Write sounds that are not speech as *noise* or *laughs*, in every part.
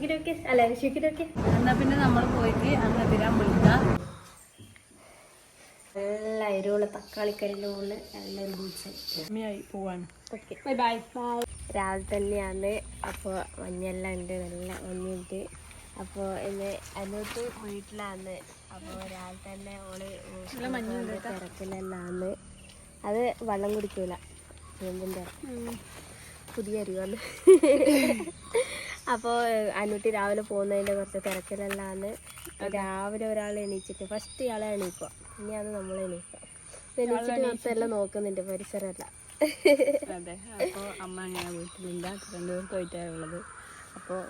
അല്ല എന്നാ പിന്നെ നമ്മൾ പോയിട്ട് അങ്ങ് തിരാൻ വിളിക്കാം. നല്ല എരിവുള്ള തക്കാളിക്കറിന്റെ മുകളിൽ നല്ലൊരു ബീച്ച് അമ്മയായി പോവാണ്. ഓക്കെ. ബൈ ബൈ രാവിലെ തന്നെയാണ്. അപ്പോൾ മഞ്ഞെല്ലാം ഉണ്ട്. നല്ല മഞ്ഞുണ്ട്. അപ്പോൾ ഇന്ന് അതിനോട്ട് വീട്ടിലാണ്. അപ്പോൾ രാവിലെ തന്നെ ഓൾ തിരക്കിലെല്ലാം അത് വെള്ളം കുടിക്കൂല. പുതിയ അരിവാണ് *laughs* അപ്പോൾ അന്നൂട്ടി രാവിലെ പോകുന്നതിന്റെ കുറച്ച് തിരക്കിലല്ലാന്ന്. രാവിലെ ഒരാൾ എണീച്ചിട്ട് ഫസ്റ്റ് ഇയാളെ എണീക്കുക ഇനിയാണ് നമ്മൾ എണീക്കുക എണീച്ചിട്ട് കുറച്ചെല്ലാം നോക്കുന്നുണ്ട് പരിസരമല്ല. അതെ അപ്പോൾ അമ്മ അങ്ങനെ വീട്ടിലില്ല ഉള്ളത്. അപ്പോൾ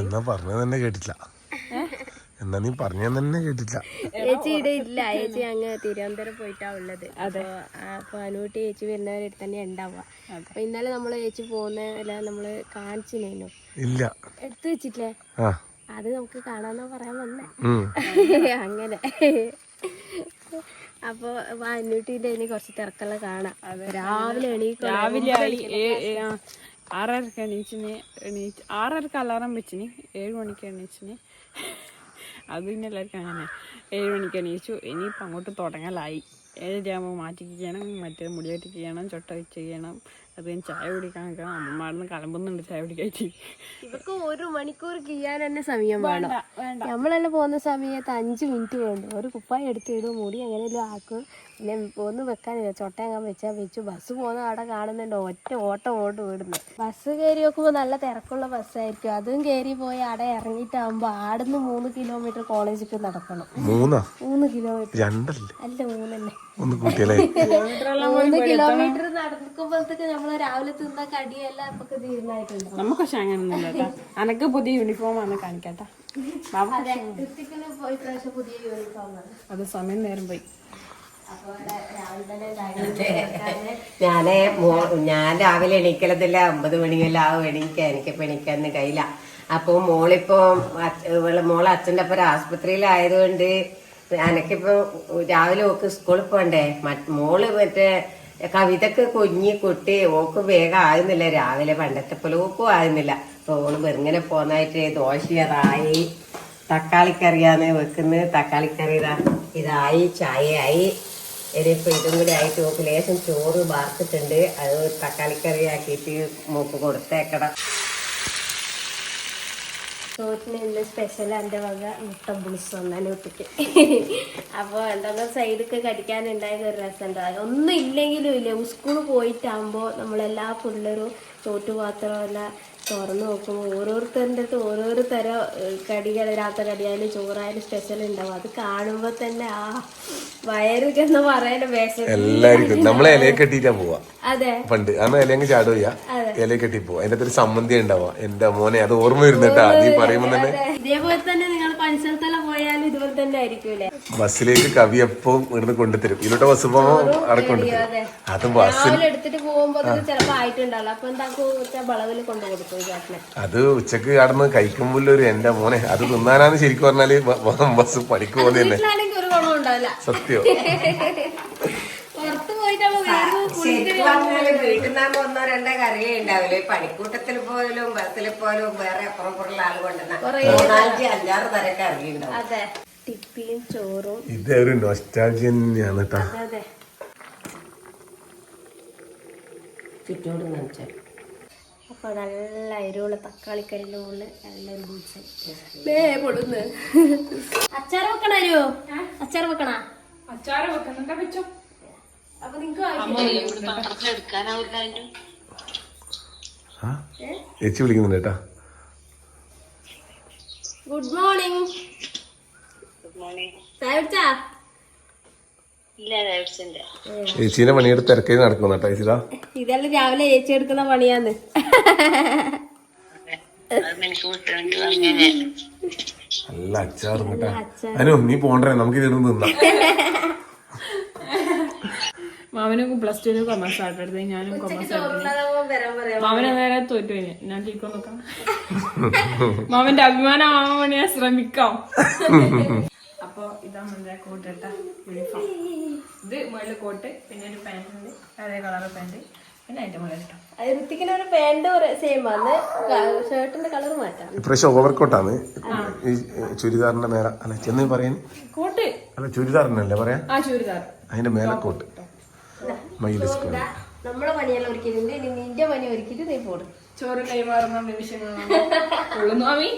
എന്നാ പറഞ്ഞത് തന്നെ കേട്ടില്ല എന്നാ നീ പറഞ്ഞു തന്നെ കേട്ടില്ല. ചേച്ചി ഇവിടെ ഇല്ല. ചേച്ചി അങ്ങ് തിരുവനന്തപുരം പോയിട്ടാ ഉള്ളത്. അപ്പൊ അപ്പൊ അനുകൂട്ടി ചേച്ചി വരുന്നവരുടെ തന്നെ ഉണ്ടാവുക. അപ്പൊ ഇന്നലെ നമ്മൾ ചേച്ചി പോകുന്ന നമ്മൾ കാണിച്ചിനു ഇല്ല. എടുത്തു വെച്ചിട്ടില്ലേ? ആ. അത് നമുക്ക് കാണാന്നാ പറയാൻ വന്നേ. *laughs* അങ്ങനെ. അപ്പൊ അന്നൂട്ടിന്റെ ഇനി കുറച്ച് തിരക്കെല്ലാം കാണാം. രാവിലെ എണീക്കും? രാവിലെ ആറരക്ക് എണീച്ചിന്. എണീച്ച് ആറരക്ക് അലാറം വെച്ചിന്. ഏഴ് മണിക്ക് എണീച്ചിന്. അത് പിന്നെ എല്ലാവർക്കും അങ്ങനെ. ഏഴ് മണിക്ക് എണീച്ചു. ഇനിയിപ്പോൾ അങ്ങോട്ട് തുടങ്ങലായി. ഏഴരയാകുമ്പോൾ മാറ്റി ചെയ്യണം മറ്റേ മുടിയായിട്ട് ചെയ്യണം ചൊട്ട വെച്ച് ചെയ്യണം. അത് ഞാൻ ചായ കുടിക്കാൻ നിൽക്കണം. അമ്മമാർന്ന് കലമ്പുന്നുണ്ട് ചായ കുടിക്കായിട്ട് ഇവർക്ക് ഒരു മണിക്കൂർ ചെയ്യാൻ തന്നെ സമയം വേണം. നമ്മളെല്ലാം പോകുന്ന സമയത്ത് അഞ്ച് മിനിറ്റ് വേണ്ട? ഒരു കുപ്പായി എടുത്തിടും മുടി എങ്ങനെയെങ്കിലും ആക്കും. പിന്നെ ഒന്ന് വെക്കാനില്ല ചൊട്ടയങ്ങാൻ വെച്ചാൽ വെച്ചു ബസ് പോകുന്ന അവിടെ കാണുന്നുണ്ട് ഒറ്റ ഓട്ടം ഓട്ട് വിടുന്നു ബസ് കയറി നോക്കുമ്പോൾ നല്ല തിരക്കുള്ള ബസ്സായിരിക്കും അതും കയറി പോയി അവിടെ ഇറങ്ങിയിട്ടാകുമ്പോൾ ആടുന്ന് മൂന്ന് കിലോമീറ്റർ കോളേജിലേക്ക് നടക്കണം. മൂന്നാ? മൂന്ന് കിലോമീറ്റർ രണ്ടല്ലേ? അല്ല മൂന്നല്ലേ. ഒന്ന് കൂട്ടിയല്ലേ? കിലോമീറ്റർ നടക്കുമ്പോഴത്തേക്ക് നമ്മൾ രാവിലെ തിന്ന കടിയെല്ലാം നമുക്ക് തീരുമാനമായിട്ടുണ്ട് നമുക്ക് പക്ഷെ അങ്ങനെയൊന്നുമില്ല കേട്ടോ. അനക്ക് പുതിയ യൂണിഫോം ആണ് കാണിക്കട്ടെ. അതെ പുതിയ യൂണിഫോം സമയം നേരം പോയി. ഞാനേ ഞാൻ രാവിലെ എണീക്കലത്തില്ല. ഒമ്പത് മണിയെല്ലാം ആവും എണീക്കാൻ എനിക്ക് എണീക്കാന്ന് കയ്യില അപ്പൊ മോളിപ്പോ മോളെ അച്ഛന്റെ അപ്പുറം ആസ്പത്രിയിലായതുകൊണ്ട് എനക്കിപ്പോ രാവിലെ ഓക്ക് സ്കൂളിൽ മറ്റ് മോൾ മറ്റേ കവിതക്ക് കുഞ്ഞി കുട്ടി ഓക്ക് വേഗം ആകുന്നില്ല രാവിലെ പണ്ടത്തെ പോലെ ഓക്കും ആകുന്നില്ല അപ്പൊ ഓൾ വെറുങ്ങനെ പോന്നായിട്ട് ദോശയതായി തക്കാളിക്കറിയാന്ന് വെക്കുന്നത് തക്കാളിക്കറി ഇതാ ഇതായി ചായയായി. ഇനിയിപ്പോ ഇതും കൂടി ആയിട്ട് ഓക്ക് ലേശം ചോറ് വാർത്തിട്ടുണ്ട് അത് തക്കാളിക്കറി ആക്കിയിട്ട് മൂക്ക് കൊടുത്തേക്കണം. ചോറ്റിന് ഇന്ന് സ്പെഷ്യൽ എന്റെ വക മുട്ട പൊളിച്ച് വന്നാലും ഒട്ടിക്ക്. അപ്പോൾ എന്തെങ്കിലും സൈഡൊക്കെ കടിക്കാനുണ്ടായത് ഒരു രസമുണ്ടാകും ഒന്നും ഇല്ലെങ്കിലും ഇല്ല സ്കൂൾ പോയിട്ടാകുമ്പോൾ നമ്മളെല്ലാ പിള്ളേരും ചോറ്റുപാത്രമെല്ലാം തുറന്നു നോക്കുമ്പോൾ ഓരോരുത്തരുടെ അടുത്ത് ഓരോരോ തരം കടികൾ രാത്രി കടിയായാലും ചോറായാലും സ്പെഷ്യൽ ഉണ്ടാവും. അത് കാണുമ്പോൾ തന്നെ ആ വയറുകെന്ന് പറയാൻ എല്ലാവർക്കും നമ്മളെ ഇലയെ കെട്ടിട്ടാ പോവാ. അതെ. പണ്ട്. അന്ന് ഇലയങ്ങ് ചാടുക ഇലയെ കെട്ടി പോവാ അതിന്റെ ഒരു സമ്മതി ഉണ്ടാവുക എന്റെ മോനെ അത് ഓർമ്മ വരുന്നേട്ടാ നീ പറയുമ്പോ തന്നെ ഇതേപോലെ തന്നെ നിങ്ങൾ പണിസ്ഥലത്തെല്ലാം പോയാലും ഇതുപോലെ തന്നെ ആയിരിക്കൂലേ ബസ്സിലേക്ക് കവി എപ്പം ഇവിടുന്ന് കൊണ്ടുതരും ഇതിലോട്ട് ബസ് പോകുമ്പോ അവിടെ കൊണ്ടുതരും അത്. ബസ്സിൽ എടുത്തിട്ട് പോകുമ്പോ അത് ചിലപ്പോ ആയിട്ടുണ്ടാവില്ല. അപ്പൊ എന്താക്കും വളവിൽ കൊണ്ടു കൊടുക്കും അത് ഉച്ചയ്ക്ക് കടന്ന് കഴിക്കുമ്പോൾ ഒരു എന്റെ മോനെ. അത് തിന്നാനാന്ന് ശരിക്കും പറഞ്ഞാൽ ബസ് പണിക്ക് പോകുന്നത് തന്നെ ഒരു ഗുണം ഉണ്ടാവില്ല. സത്യം *laughs* പുറത്ത് പോയിട്ടാണ് വേറെ ശരിക്കും പറഞ്ഞാൽ വീട്ടിൽ നിന്നാകുമ്പോ ഒന്നോ രണ്ടോ കറിയേ ഉണ്ടാവില്ല. ഈ പണിക്കൂട്ടത്തിൽ പോലും ബസ്സിൽ പോലും വേറെ അപ്പുറം പുറമുള്ള ആൾ കൊണ്ടുവന്ന അഞ്ചാറ് തരം കറി ഉണ്ടാവും ടിപ്പിയും ചോറും. ഇത് ഒരു നൊസ്റ്റാൾജി തന്നെയാണ് കേട്ടാ അതെ ചുറ്റോട് നനച്ചാൽ. അപ്പൊ നല്ല എരിവുള്ള തക്കാളിക്കറിന്റെ മുകളിൽ നല്ലൊരു ബീച്ച്. അച്ചാർ വെക്കണോ അച്ചാർ വെക്കണ? അച്ചാറ് വെക്കുന്നുണ്ടാ വെച്ചോ അപ്പൊ ആ? ചേച്ചി വിളിക്കുന്നുണ്ട് കേട്ടാ. ഗുഡ് മോർണിംഗ് ചേച്ചീനെ പണിയെടുത്ത് തിരക്കേ നടക്കുന്നു ചേച്ചിതാ. ഇതെല്ലാം രാവിലെ ചേച്ചി എടുക്കുന്ന പണിയാന്ന് അല്ല അച്ചാറും കേട്ടാ. അനു നീ പോണ്ടേ നമുക്ക് ഇതിരുന്ന് നിന്നാ *laughs* മാമനും പ്ലസ് ടുവിന് കൊമേഴ്സ് ആയിട്ട് എടുത്തത് ഞാനും കൊമേഴ്സ് മാമന നേരെ തോറ്റു ഞാൻ ടീക്കോ നോക്കാം. മാമന്റെ അഭിമാനം ആവാൻ വേണ്ടി ഞാൻ ശ്രമിക്കാം. അപ്പൊ ഇതാ മുന്നേ കോട്ട് ഇട്ട യൂണിഫോം ഇത് മുകളിൽ കോട്ട് പിന്നെ ഒരു പാന്റ് ഉണ്ട്. അതേ കളർ പാന്റ് പിന്നെ അതിന്റെ മുകളിൽ ഇട്ടോ. ഋത്തിക്കിന് ഒരു പാന്റ് സെയിം ആണ്. ഷർട്ടിന്റെ കളർ മാറ്റാം. ഇപ്രാവശ്യം ഓവർകോട്ടാണ് ഈ ചുരിദാറിന്റെ മേല. അല്ല ചെന്ന് പറയാൻ കോട്ട് അല്ല ചുരിദാറിനല്ലേ പറയാ? ആ ചുരിദാർ. അതിന്റെ മേലെ മയിൽ നമ്മളെ പണിയെല്ലാം ഒരുക്കിയിട്ടുണ്ട് ഇനി നിന്റെ പണി ഒരുക്കിയിട്ട് നീ പോടും. ചോറ് കൈമാറുന്ന മാമി.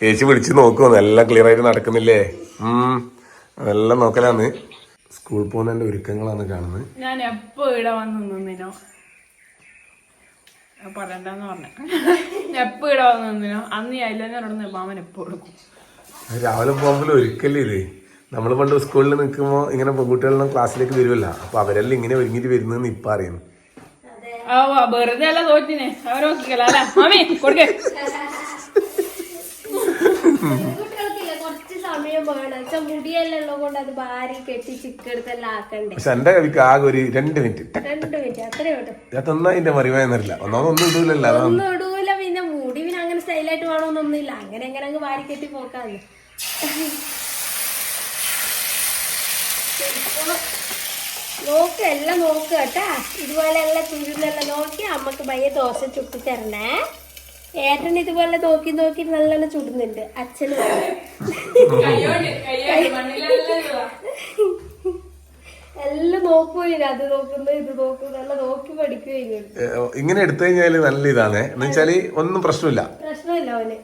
ചേച്ചി വിളിച്ച് നോക്കുമോ എല്ലാം ക്ലിയർ ആയിട്ട് നടക്കുന്നില്ലേ? ഉം അതെല്ലാം നോക്കലാന്ന്. സ്കൂൾ പോകുന്നതിന്റെ ഒരുക്കങ്ങളാണ് കാണുന്നത്. ഞാൻ എപ്പോ ഇവിടെ വന്ന് നിന്നിനോ പറയണ്ടെന്ന് പറഞ്ഞ. എപ്പോ ഇവിടെ വന്ന് നിന്നിനോ അന്ന് ഈ ഇല്ലെന്നോട് മാമൻ എപ്പോ കൊടുക്കും രാവിലെ പോകുമ്പോൾ ഒരുക്കല്ലേ ഇത് നമ്മൾ പണ്ട് സ്കൂളിൽ നിൽക്കുമ്പോൾ ഇങ്ങനെ പെൺകുട്ടികളെല്ലാം ക്ലാസ്സിലേക്ക് വരുമല്ല അപ്പൊ അവരെല്ലാം ഇങ്ങനെ ഒരുങ്ങിട്ട് വരുന്നതെന്ന് ഇപ്പൊ അറിയുന്നു. വെറുതെ അല്ല തോറ്റിനെ. അവരെ നോക്കിക്കല അല്ല? മാമി കൊടുക്കേ. കുട്ടികൾക്കില്ല കുറച്ച് സമയം വേണം. വെച്ചാ മുടിയെല്ലാം ഉള്ളത് കൊണ്ട് അത് കെട്ടി ചിക്കെടുത്തെല്ലാം ആക്കണ്ടേ? പക്ഷെ എന്റെ കവിക്ക് ആകെ ഒരു രണ്ട് മിനിറ്റ്. അതൊന്നും അതിന്റെ മറിവായെന്നറിയില്ല ഒന്നാമതൊന്നും ഇടൂലല്ലോ അതാണ്. ഇടൂല പിന്നെ മുടി പിന്നെ അങ്ങനെ സ്റ്റൈലായിട്ട് വേണമെന്നൊന്നുമില്ല അങ്ങനെ അങ്ങനെ അങ്ങ് വാരി കെട്ടി നോക്ക് എല്ലാം നോക്ക് കേട്ടാ. ഇതുപോലെ എല്ലാം തുരുന്നെല്ലാം നോക്കി അമ്മയ്ക്ക് ഭയ ദോശ ചുട്ടി തരണേ. ഏട്ടൻ ഇതുപോലെ നോക്കി നോക്കി നല്ലോണം ചുടുന്നുണ്ട്. അച്ഛന്. എല്ലാം നോക്കുകയില്ല അത് നോക്കുന്നു ഇത് നോക്കുന്നു എല്ലാം നോക്കി പഠിക്കുകയില്ല ഇങ്ങനെ എടുത്തു കഴിഞ്ഞാൽ നല്ല ഇതാണ്. എന്ന് വെച്ചാൽ ഒന്നും പ്രശ്നമില്ല. പ്രശ്നമില്ല അവന്.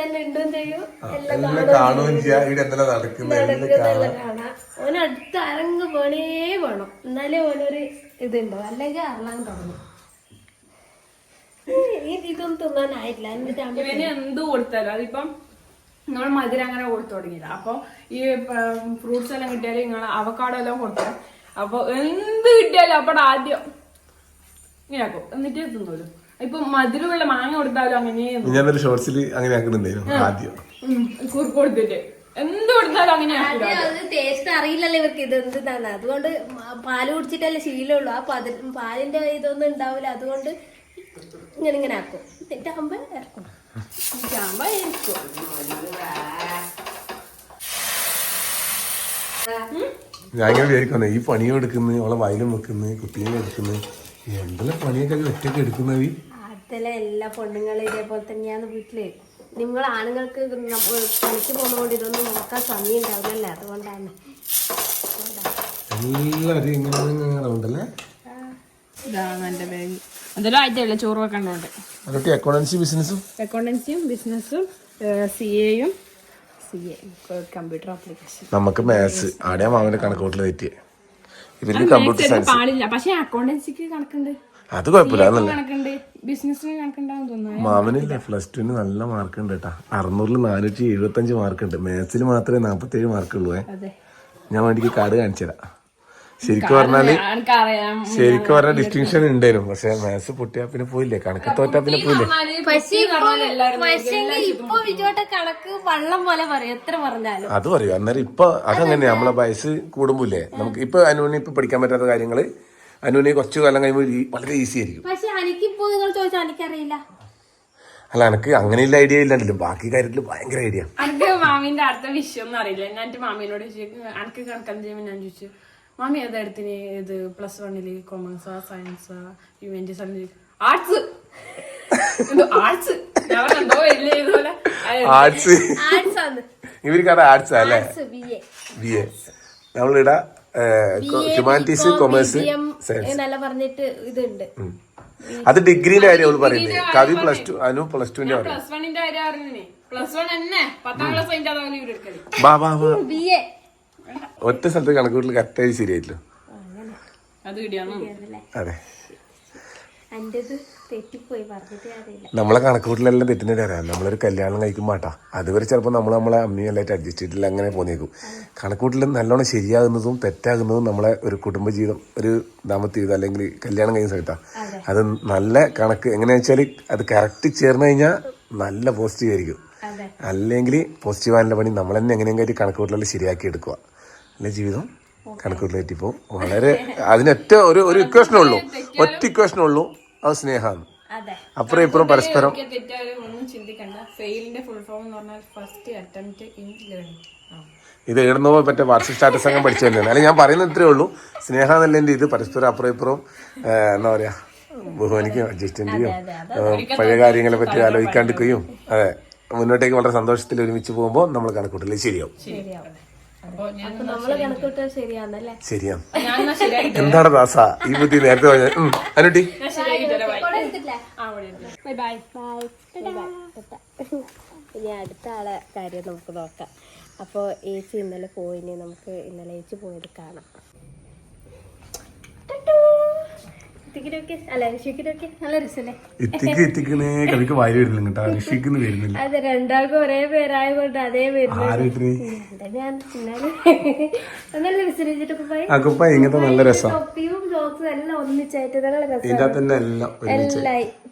തന്നെ ഉണ്ടും ചെയ്യും. എല്ലാം എല്ലാം കാണുകയും ചെയ്യാം. ഇവിടെ എന്തെല്ലാം നടക്കുന്നത്? എല്ലാം കാണാം നടക്കുന്നതെല്ലാം കാണാം. ഓന് അടുത്ത് അരങ്ങ് പോണേ വേണം. എന്നാലേ ഓനൊരു ഇതുണ്ടോ? അല്ലെങ്കിൽ അറളാൻ തുടങ്ങും. ഇതൊന്നും തിന്നാനായില്ല ഇവന് എന്ത് കൊടുത്താലും അതിപ്പം നമ്മൾ മധുരം അങ്ങനെ കൊടുത്തു തുടങ്ങിയില്ല. അപ്പൊ ഈ ഫ്രൂട്ട്സ് എല്ലാം കിട്ടിയാലും നിങ്ങൾ അവക്കാടോ എല്ലാം കൊടുക്കാം അപ്പൊ എന്ത് കിട്ടിയാലും അപ്പടെ ആദ്യം ഇങ്ങനെ ആക്കും. എന്നിട്ടേ തിന്നോളൂ. ഇപ്പൊ മധുരമുള്ള മാങ്ങ കൊടുത്താലും അങ്ങനെ ഞാനൊരു ഷോർട്സിൽ അങ്ങനെ ആക്കുന്നുണ്ടായിരുന്നു ആദ്യം. കുറുക്ക് കൊടുത്തിട്ട്. എന്ത് കൊടുത്താലും അങ്ങനെ ടേസ്റ്റ് അറിയില്ലല്ലോ ഇവർക്ക് ഇത് എന്താണ് അതുകൊണ്ട് പാൽ കുടിച്ചിട്ടല്ലേ ശീലമുള്ളൂ. ആ പതി പാലിന്റെ ഇതൊന്നും ഉണ്ടാവില്ല. അതുകൊണ്ട് ഇങ്ങനെ ഇങ്ങനെ ആക്കും. എന്നിട്ട് ആകുമ്പോ ഇറക്കും. ഇരിക്കും. ഞാൻ ഇങ്ങനെ വിചാരിക്കുന്നു ഈ പണിയും എടുക്കുന്നു അവളെ വയലും വെക്കുന്നു കുട്ടിയും എടുക്കുന്നു എന്തെല്ലാം പണിയൊക്കെ ഒറ്റയ്ക്ക് എടുക്കുന്നത് അതിലെ എല്ലാ പെണ്ണുങ്ങളും ഇതേപോലെ തന്നെയാണ് വീട്ടിൽ. നിങ്ങൾ ആണുങ്ങൾക്ക് പണിക്ക് പോകുന്നതുകൊണ്ട് ഇതൊന്നും നോക്കാൻ സമയം ഉണ്ടാവില്ലല്ലേ? അതുകൊണ്ടാണ്. ഇതാണ് എന്റെ ബാഗ്. എന്തെങ്കിലും ആയിട്ടില്ല ചോറ് വെക്കണ്ടോണ്ട് അതൊക്കെ അക്കൗണ്ടൻസി ബിസിനസ്സും അക്കൗണ്ടൻസിയും ബിസിനസ്സും സി എയും സി എ കമ്പ്യൂട്ടർ ആപ്ലിക്കേഷൻ നമുക്ക് മാത്സ് ആടെയാ മാമന്റെ കണക്കൂട്ടിൽ തെറ്റിയേ. ഇവർക്ക് കമ്പ്യൂട്ടർ സയൻസ് പാടില്ല. പക്ഷെ അക്കൗണ്ടൻസിക്ക് കണക്കുണ്ട്. അത് കുഴപ്പമില്ല അതല്ല? മാമനില്ല പ്ലസ് ടുവിന് നല്ല മാർക്ക് ഉണ്ട് കേട്ടാ അറുന്നൂറിൽ നാനൂറ്റി എഴുപത്തി അഞ്ച് മാർക്ക് ഉണ്ട് മാത്സിൽ മാത്രമേ നാപ്പത്തി ഏഴ് മാർക്ക് ഉള്ളൂ ഞാൻ വേണ്ടിക്ക് കാർഡ് കാണിച്ചു തരാം. ശരിക്കും പറഞ്ഞാൽ ശരിക്കും പറഞ്ഞാൽ ഡിസ്റ്റിങ്ഷൻ ഉണ്ടായിരുന്നു പക്ഷെ മാത്സ് പൊട്ടിയാ പിന്നെ പോയില്ലേ? കണക്ക് തോറ്റാ പിന്നെ പോയില്ലേ? പക്ഷേ ഇപ്പൊ വിജോട്ടെ കണക്ക് വള്ളം പോലെ പറയും. എത്ര പറഞ്ഞാലും. അത് പറയൂ. അന്നേരം ഇപ്പൊ അതങ്ങനെ നമ്മളെ വയസ്സ് കൂടുമ്പില്ലേ നമുക്ക് ഇപ്പൊ അനുവിന് ഇപ്പൊ പഠിക്കാൻ പറ്റാത്ത കാര്യങ്ങൾ അനുവിന് കുറച്ച് കാലം കഴിയുമ്പോൾ വളരെ ഈസി ആയിരിക്കും. പക്ഷെ എനിക്കിപ്പോ നിങ്ങൾ ചോദിച്ചാൽ എനിക്കറിയില്ല അല്ല എനിക്ക് അങ്ങനെയുള്ള ഐഡിയ ഇല്ലല്ലോ ബാക്കി കാര്യത്തിൽ ഭയങ്കര ഐഡിയ എനിക്ക് മാമീന്റെ അടുത്ത വിഷയം ഒന്നും അറിയില്ല. ഞാൻ എന്റെ മാമിനോട് ചോദിച്ചു എനിക്ക് കണക്കെന്ന് ചെയ്യുമ്പോൾ ഞാൻ ചോദിച്ചു മാമി ഏതായിരത്തിന് ഇത് പ്ലസ് വണ്ണിൽ കൊമേഴ്സാ സയൻസാ humanities arts arts arts arts ആണ്. ഇവർക്ക് ആർട്സ് അല്ലേ? ബി എ നമ്മളിവിടെ ഹ്യൂമാനിറ്റീസ് കൊമേഴ്സ് സയൻസ് പറഞ്ഞിട്ട് ഇതുണ്ട്. അത് ഡിഗ്രിന്റെ കാര്യം അവൾ പറയുന്നത് കവി പ്ലസ് ടു അനു പ്ലസ് ടുവിന്റെ ഒറ്റ സ്ഥലത്ത് കണക്കൂട്ടിൽ കറക്റ്റായി ശരിയായിട്ടില്ല. അത് കിട്ടിയാണോ അതെ എന്റേത് തെറ്റിപ്പോയി പറഞ്ഞിട്ട് അറിയില്ല നമ്മളെ കണക്കൂട്ടിലെല്ലാം തെറ്റിന്റെ തരാം നമ്മളൊരു കല്യാണം കഴിക്കുമ്പോട്ടാ അതുവരെ ചിലപ്പോൾ നമ്മൾ നമ്മളെ അമ്മയെല്ലായിട്ട് അഡ്ജസ്റ്റ് ചെയ്തിട്ടില്ല അങ്ങനെ പോന്നേക്കും. കണക്കൂട്ടിൽ നല്ലോണം ശരിയാകുന്നതും തെറ്റാകുന്നതും നമ്മളെ ഒരു കുടുംബജീവിതം ഒരു ദാമ്പത്യ ജീവിതം അല്ലെങ്കിൽ കല്യാണം കഴിഞ്ഞ സമയത്താ. അത്. നല്ല കണക്ക് എങ്ങനെയാ വെച്ചാൽ അത് കറക്റ്റ് ചേർന്ന് കഴിഞ്ഞാൽ നല്ല പോസിറ്റീവ് ആയിരിക്കും. അല്ലെങ്കിൽ പോസിറ്റീവ് ആയിട്ടുള്ള പണി നമ്മൾ തന്നെ എങ്ങനെയെങ്കിലും കണക്കൂട്ടിലെല്ലാം ശരിയാക്കി എടുക്കുക അല്ലെ ജീവിതം? കണക്കൂട്ടിലേറ്റിപ്പോൾ വളരെ അതിനൊറ്റ ഒരു ഒരു ഇക്വേഷനുള്ളൂ ഒറ്റ ഇക്വേഷനേ ഉള്ളൂ. അത് സ്നേഹമാണ് അതെ. അപ്പുറം ഇപ്പുറം പരസ്പരം. ഒക്കെ തെറ്റാലും ചിന്തിക്കണ്ട. ഫെയിലിന്റെ ഫുൾ ഫോം എന്ന് പറഞ്ഞാൽ ഫസ്റ്റ് അറ്റംപ്റ്റ് ഇൻ ലേണിംഗ് ഇത് എഴുതുന്നോ മറ്റേ വാട്സപ്പ് സ്റ്റാറ്റസ് അങ്ങനെ പഠിച്ചു തന്നെയാണ് അല്ലെങ്കിൽ ഞാൻ പറയുന്നത് ഇത്രേ ഉള്ളൂ. സ്നേഹ എന്നല്ല എന്റെ ഇത്. പരസ്പരം അപ്പുറം ഇപ്പുറം എന്താ പറയാ ബഹുമാനിക്കുകയും അഡ്ജസ്റ്റ് ചെയ്യും? പഴയ കാര്യങ്ങളെ പറ്റി ആലോചിക്കാണ്ടിരിക്കുകയും. അതെ. മുന്നോട്ടേക്ക് വളരെ സന്തോഷത്തിൽ ഒരുമിച്ച് പോകുമ്പോൾ നമ്മൾ കണക്കൂട്ടില്ല ശരിയാവും. ശരിയാണ്. എന്താണ് ദാസ? ഈ ബുദ്ധി നേരത്തെ പറഞ്ഞു അനുട്ടി. ബൈ ബൈ ഇനി അടുത്ത ആളെ കാര്യം നമുക്ക് നോക്കാം. അപ്പോൾ ഏച്ചി ഇന്നലെ പോയിനി നമുക്ക് ഇന്നലെ ഏച്ചി പോയത് കാണാം ഇത്തിക്കിനൊക്കെ അല്ല ഋഷിക്കിനൊക്കെ നല്ല രസല്ലേ ഇത്തിക്ക് ഇത്തിക്കണേ കവിക്ക് വാരി വരുന്നില്ല കേട്ടോ. ഋഷിക്കുന്ന വരുന്നില്ല. അതെ രണ്ടാൾക്കും ഒരേ പേരായതുകൊണ്ട് അതേ വരുന്നു നല്ല രസം ഇങ്ങനത്തെ നല്ല എല്ലാം ഒന്നിച്ചായിട്ട് നല്ല രസം.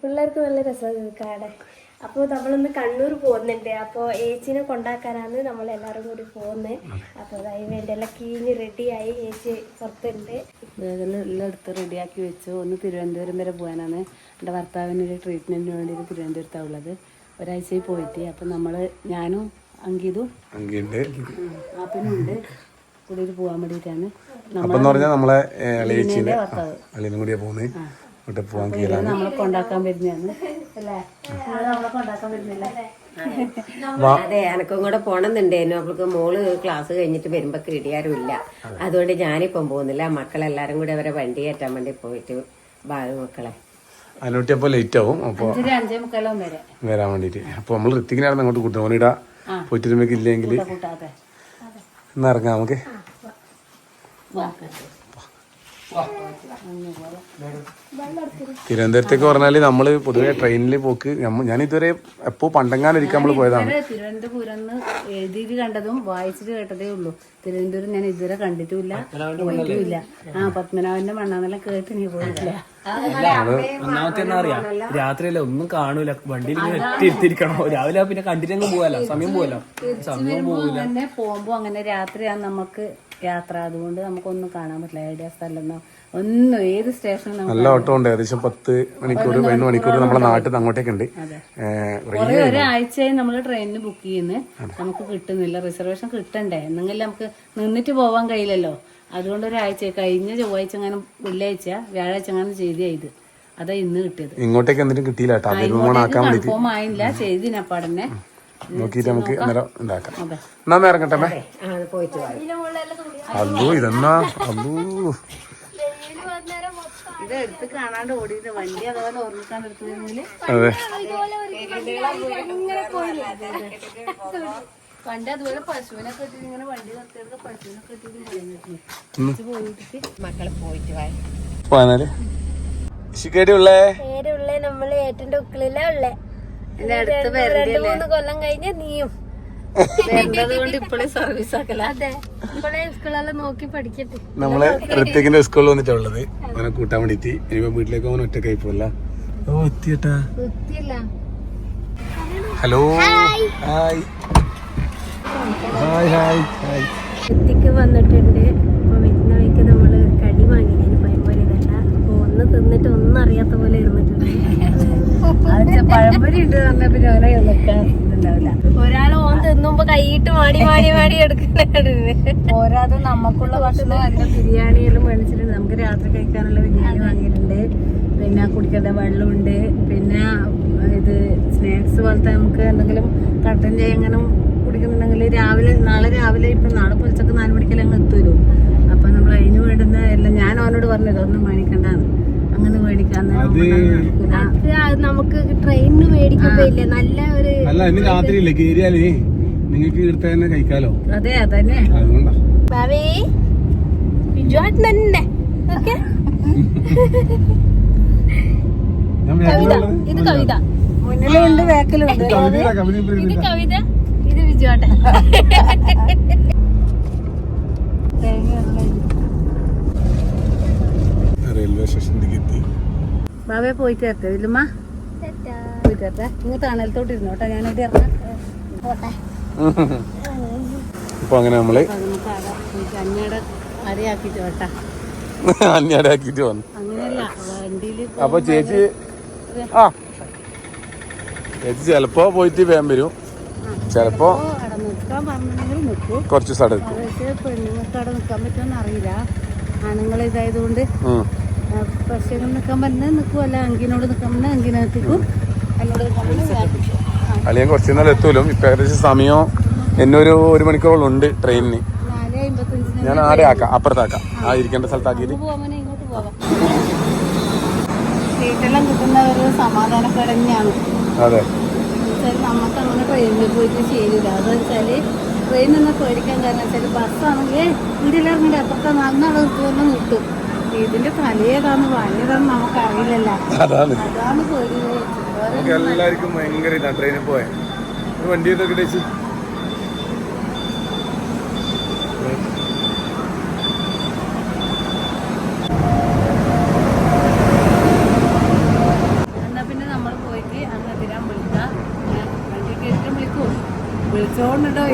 പിള്ളേർക്ക് നല്ല രസമാണ് അപ്പോൾ നമ്മളൊന്ന് കണ്ണൂർ പോകുന്നുണ്ട്. അപ്പോൾ ഏച്ചിനെ കൊണ്ടാക്കാനാണ് നമ്മൾ എല്ലാവരും കൂടി പോകുന്നത് അപ്പോൾ അതിന് വേണ്ടി എല്ലാം കീഞ്ഞ് റെഡിയായി ഏച്ചി പുറത്തുണ്ട്. എല്ലാം എടുത്ത് റെഡിയാക്കി വെച്ചു. ഒന്ന് തിരുവനന്തപുരം വരെ പോകാനാണ്. എന്റെ ഭർത്താവിനൊരു ട്രീറ്റ്മെന്റിന് വേണ്ടി തിരുവനന്തപുരത്താണ് ഉള്ളത്. ഒരാഴ്ചയിൽ പോയിട്ട്. അപ്പം നമ്മൾ ഞാനും അങ്കിതും ഉണ്ട് കൂടി പോകാൻ വേണ്ടിയിട്ടാണ്. അപ്പൊ എന്ന് പറഞ്ഞാൽ നമ്മളെ ഭർത്താവ്. അളിയനും കൂടിയാ പോകുന്നത് ഇവിടെ പോകാൻ കീഴാണ് നമ്മളെ കൊണ്ടാക്കാൻ വരുന്നതാണ്. അല്ലേ? നമ്മളെ കൊണ്ടാക്കാൻ വരുന്നില്ല. അതെ എനക്കും കൂടെ പോണെന്നുണ്ടായിരുന്നു. അവൾക്ക് മോൾ ക്ലാസ് കഴിഞ്ഞിട്ട് വരുമ്പോ കിടിയാരും ഇല്ല. അതുകൊണ്ട് ഞാനിപ്പം പോകുന്നില്ല. മക്കളെല്ലാരും കൂടെ അവരെ വണ്ടി കയറ്റാൻ വേണ്ടി പോയിട്ട് ബാഗ് മക്കളെ. അനുട്ടി ലേറ്റ് ആവും. അപ്പൊ ഒരു അഞ്ചേ മുക്കാലും വരെ. വരാൻ വേണ്ടിട്ട് അപ്പൊ നമ്മൾ ഋത്തിക്കിനാണ് അങ്ങോട്ട് കൂട്ടുന്നത് ഓനിടാ പോയിട്ട് ഇല്ലെങ്കിൽ കൂട്ടാതെ എന്നാ ഇറങ്ങാം നമുക്ക് തിരുവനന്തപുരത്തേക്ക് പറഞ്ഞാൽ നമ്മൾ പൊതുവെ ട്രെയിനിൽ പോക്ക് ഞാൻ ഇതുവരെ എപ്പോ പണ്ടങ്ങാനൊരിക്കൽ നമ്മൾ പോയതാണ്. തിരുവനന്തപുരം എഴുതിയിട്ട് കണ്ടതും വായിച്ചിട്ട് കേട്ടതേ ഉള്ളൂ. തിരുവനന്തപുരം ഞാൻ ഇതുവരെ കണ്ടിട്ടില്ല പോയിട്ടില്ല ആ പത്മനാഭന്റെ മണ്ണാന്നെല്ലാം കേട്ട് നീ പോയിട്ടില്ല. ഒന്നാമത്തെ എന്താ അറിയാ രാത്രിയല്ല ഒന്നും കാണൂല. വണ്ടിയിൽ എത്തിയിരിക്കണോ. രാവിലെ പിന്നെ കണ്ടിട്ടങ്ങ് പോവാലോ? സമയം പോവല്ലോ സമയം പോവില്ല പോകുമ്പോ അങ്ങനെ രാത്രിയാണ് നമുക്ക് യാത്ര. അതുകൊണ്ട് നമുക്കൊന്നും കാണാൻ പറ്റില്ല. എവിടെയാ സ്ഥലം എന്നോ ഒന്നും ഏത് സ്റ്റേഷനും നമുക്ക് നല്ല ഓട്ടോ ഉണ്ട്. ഏകദേശം പത്ത് മണിക്കൂർ പതിനൊന്ന് മണിക്കൂർ നമ്മുടെ നാട്ടിൽ നിന്ന് അങ്ങോട്ടേക്ക് ഉണ്ട്. ഏഹ് കുറേ ഒരാഴ്ചയായി നമ്മൾ ട്രെയിനിന് ബുക്ക് ചെയ്യുന്നത് നമുക്ക് കിട്ടുന്നില്ല. റിസർവേഷൻ കിട്ടണ്ടേ? എന്നെങ്കിലും നമുക്ക് നിന്നിട്ട് പോവാൻ കഴിയില്ലല്ലോ. അതുകൊണ്ട് ഒരാഴ്ച കഴിഞ്ഞ ചൊവ്വാഴ്ച അങ്ങനെ വെള്ളിയാഴ്ച വ്യാഴാഴ്ച അങ്ങനെ ചെയ്തിയാ ഇത്. അതാ ഇന്ന് കിട്ടിയത്. ഇങ്ങോട്ടേക്ക് എന്നിട്ട് കിട്ടിയില്ല കൺഫേം ആയില്ല. ചെയ്തിനപ്പാടന്നെ നോക്കിയിട്ട് നമുക്ക് ഇറങ്ങട്ടെ അല്ലോ ഇതെന്നാ? അല്ലോ. അതെ. പണ്ട് അതുപോലെ ഇങ്ങനെ വണ്ടി നിർത്തിയെടുക്ക പോയിട്ട് മക്കൾ പോയിട്ട് നേരെയുള്ള നമ്മൾ ഏട്ടന്റെ ഉക്കളിലാ ഉള്ളേ. രണ്ടു മൂന്ന് കൊല്ലം കഴിഞ്ഞ നീയും. *laughs* നമ്മൾ ഋത്തിക്കിന്റെ സ്കൂളിൽ വന്നിട്ടുള്ളത് അവനെ കൂട്ടാൻ വേണ്ടിട്ട് ഇനിയിപ്പോ വീട്ടിലേക്ക് അവൻ ഒറ്റക്കായി പോല ഓ എത്തിയട്ടാ. Hello. Hi. Hi. Hi hi വന്നിട്ടുണ്ട്. അപ്പൊ വരുന്ന വഴിക്ക് നമ്മൾ കടി വാങ്ങിയതിന് പഴംപൊരി ഇതല്ല അപ്പൊ ഒന്ന് തിന്നിട്ട് ഒന്നും അറിയാത്ത പോലെ ഇരുന്നിട്ടുണ്ട്. *laughs* പഴംപൊരി ഉണ്ട് പറഞ്ഞ പിന്നെ അവനെ നിൽക്കാൻ ഇതുണ്ടാവില്ല ഒരാൾ ഓൻ തിന്നുമ്പോ കൈയിട്ട് മാടി മാടി മാടി എടുക്കുന്നുണ്ട് പോരാതെ നമുക്കുള്ള ഭക്ഷണം ബിരിയാണിയെല്ലാം മേടിച്ചിട്ടുണ്ട് നമുക്ക് രാത്രി കഴിക്കാനുള്ള ബിരിയാണി വാങ്ങിയിട്ടുണ്ട്. പിന്നെ കുടിക്കേണ്ട വെള്ളമുണ്ട്. പിന്നെ ഇത് സ്നാക്സ് പോലത്തെ നമുക്ക് എന്തെങ്കിലും കട്ടൻ ചായ അങ്ങനെ കുടിക്കുന്നുണ്ടെങ്കിൽ രാവിലെ നാളെ രാവിലെ ഇപ്പം നാളെ പുലച്ചക്ക് നാല് മണിക്കെല്ലാം അങ്ങ് എത്തുമല്ലോ അപ്പൊ നമ്മൾ അതിന് വേണ്ടുന്ന എല്ലാം ഞാൻ അവനോട് പറഞ്ഞത് ഒന്നും മേടിക്കണ്ടാന്ന്. അങ്ങനെ മേടിക്കാന്ന് അത് നമുക്ക് ട്രെയിനിന് മേടിക്കുമ്പോ ഇല്ലേ നല്ല ഒരു അല്ല ഇന്ന് രാത്രിയില്ലേ? കേറിയാലേ നിങ്ങൾക്ക് ഇവിടുത്തെ തന്നെ കഴിക്കാലോ? അതെ അതന്നെ. അതുകൊണ്ടാ. ഭാവി ബിജുവായിട്ട് തന്നെ. ഓക്കെ? ഇത് കവിത. മുന്നിലുണ്ട് ബാക്കിലുണ്ട് ഇത് കവിത ഇത് ബിജുവാട്ടെ *laughs* റെയിൽവേ സ്റ്റേഷനിലേക്ക് എത്തി ബാബയെ പോയിട്ട് വരട്ടെ വില്ലുമ്മ? പോയിട്ട് വരട്ടെ. ഇങ്ങ് തണലത്തോട്ട് ഇരുന്നോട്ടെ ഞാനിവിടെ ഇറങ്ങാം. ഇപ്പൊ അങ്ങനെ നമ്മൾ വട്ടാ അന്യാടാക്കിട്ട് *laughs* വന്നു. അങ്ങനെയല്ല വണ്ടിയിൽ അപ്പൊ ചേച്ചി ആ. ചേച്ചി ചെലപ്പോ പോയിട്ട് വേഗം വരും. ചെലപ്പോ കൊറച്ച് സ്ഥലം പെണ്ണുങ്ങൾക്ക് അവിടെ നിൽക്കാൻ പറ്റുമെന്ന് അറിയില്ല ആണുങ്ങൾ ഇതായതുകൊണ്ട് ഉം. പക്ഷികൾ നിൽക്കാൻ പറഞ്ഞാൽ നിൽക്കുമല്ല അങ്കിനോട് നിൽക്കാൻ പറഞ്ഞാൽ എന്നോട് പറഞ്ഞാൽ അല്ലെങ്കിൽ കുറച്ച് നാൾ എത്തൂലും. ഇപ്പൊ ഏകദേശം സമയം എന്നൊരു ഒരു മണിക്കൂറോളം ഉണ്ട് ട്രെയിനിന് ഞാൻ ആടെ ആക്കാം അപ്പുറത്താക്കാം. ആ ഇരിക്കേണ്ട സ്ഥലത്താക്കിയിട്ട് സീറ്റെല്ലാം കിട്ടുന്ന ഒരു സമാധാനക്കേട് തന്നെയാണ്. അതെ. നമുക്ക് അങ്ങനെ ട്രെയിനിൽ പോയിട്ട് ശരിയില്ല അതെന്ന് ട്രെയിൻ നിന്ന് പേടിക്കാൻ കാരണം വെച്ചാൽ ബസ്സാണെങ്കിൽ വീട്ടിലിറങ്ങിയിട്ട് അപ്പുറത്തെ നന്നാൾ നിർത്തുമെന്ന് നിർത്തും ഇതിന്റെ തലയേതാന്ന് വലുതാന്ന് നമുക്ക് അറിയില്ലല്ലോ അതാണ്. നമുക്ക് എല്ലാവർക്കും ഭയങ്കര ഇതാണ് ട്രെയിനിൽ പോയെ. ഒരു വണ്ടി ഇതൊക്കെ ഇടേച്ച്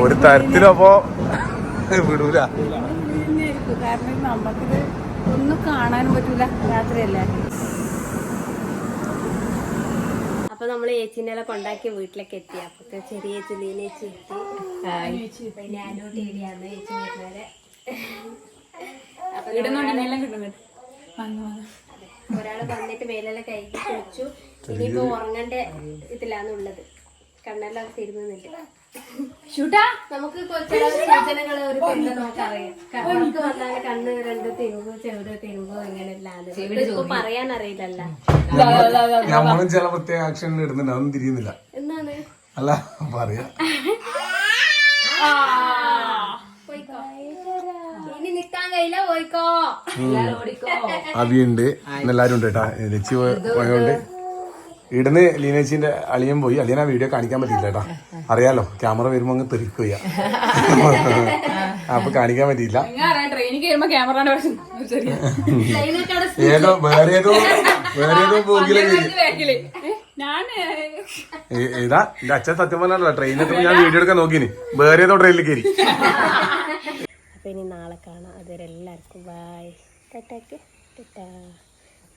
ഒരു തരത്തിലപ്പോ വിടൂല. കാരണം നമുക്കിത് കാണാനും പറ്റൂല. രാത്രിയല്ലേ? അപ്പൊ നമ്മൾ ഏച്ചിനെ കൊണ്ടാക്കി വീട്ടിലേക്ക് എത്തി. അപ്പൊ ചെറിയ ലീനേച്ചി എത്തി. വരുന്നത് ഒരാൾ വന്നിട്ട് മേലെല്ലാം കൈ കുളിച്ചു. ഇനിയിപ്പോ ഉറങ്ങണ്ട ഇതിലാന്നുള്ളത് ഉള്ളത് കണ്ണെല്ലാം തിരുമുന്നില്ല നമുക്ക് സൂചനകൾ ഒരു പെണ്ണ് നമുക്കറിയാം നമുക്ക് വന്നാൽ കണ്ണ് രണ്ട് തിരുമ്പോ ചെവിട് തിരുമ്പോ ഇങ്ങനെയല്ലാന്ന് ഇപ്പൊ പറയാൻ അറിയില്ലല്ല. നമ്മളും ചില പ്രത്യേക ആക്ഷൻ ഇടുന്നുണ്ട് അതൊന്നും തിരിയുന്നില്ല. എന്താണ്? അല്ല പറയാ. അവിയുണ്ട് എല്ലാരും ഉണ്ട് കേട്ടാ. ലക്ഷ്യ പോയോണ്ട് ഇടുന്ന് ലീനേച്ചിന്റെ അളിയൻ പോയി. അളിയൻ ആ വീഡിയോ കാണിക്കാൻ പറ്റിയില്ല കേട്ടാ. അറിയാലോ ക്യാമറ വരുമ്പോ അങ്ങ് തെറിക്കുക അപ്പൊ കാണിക്കാൻ പറ്റിയില്ല. ഏതോ വേറെ ഏതോ വേറെ ഏതോ ഏതാ? എന്റെ അച്ഛൻ സത്യം പറഞ്ഞല്ലോ ട്രെയിനിൽ ഞാൻ വീഡിയോ എടുക്കാൻ നോക്കിനി വേറെ ഏതോ ട്രെയിനിൽ കയറി അപ്പൊ ഇനി നാളെ കാണാം. അതുവരെ എല്ലാവർക്കും ബൈ ടാറ്റാക്ക് ടാറ്റാ